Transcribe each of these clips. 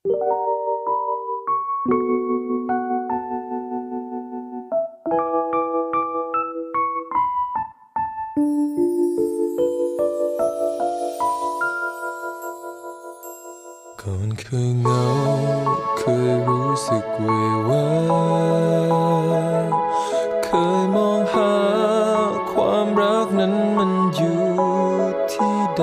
ก่อนเคยเหงาเคยรู้สึกเววาเคยมองหาความรักนั้นมันอยู่ที่ใด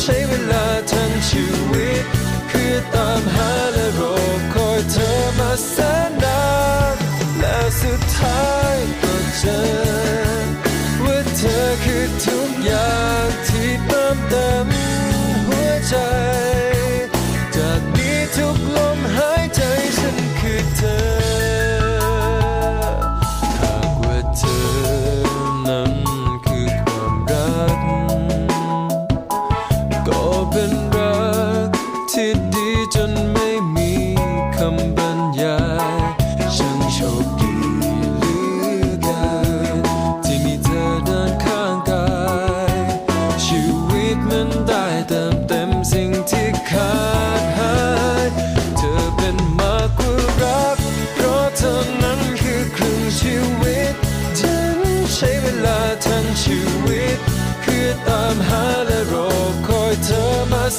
ใช้เวลาทั้งชีวิตเพื่อตามหาและรอคอยเธอมาแสนนานแล้วสุดท้ายก็เจอ ว่าเธอคือทุกอย่างที่เติมเต็มหัวใจ จากนี้ทุกลมหายใจ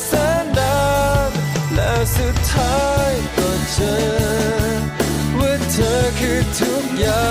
แสนนานและสุดท้ายก็เจอว่าเธอคือทุกอย่าง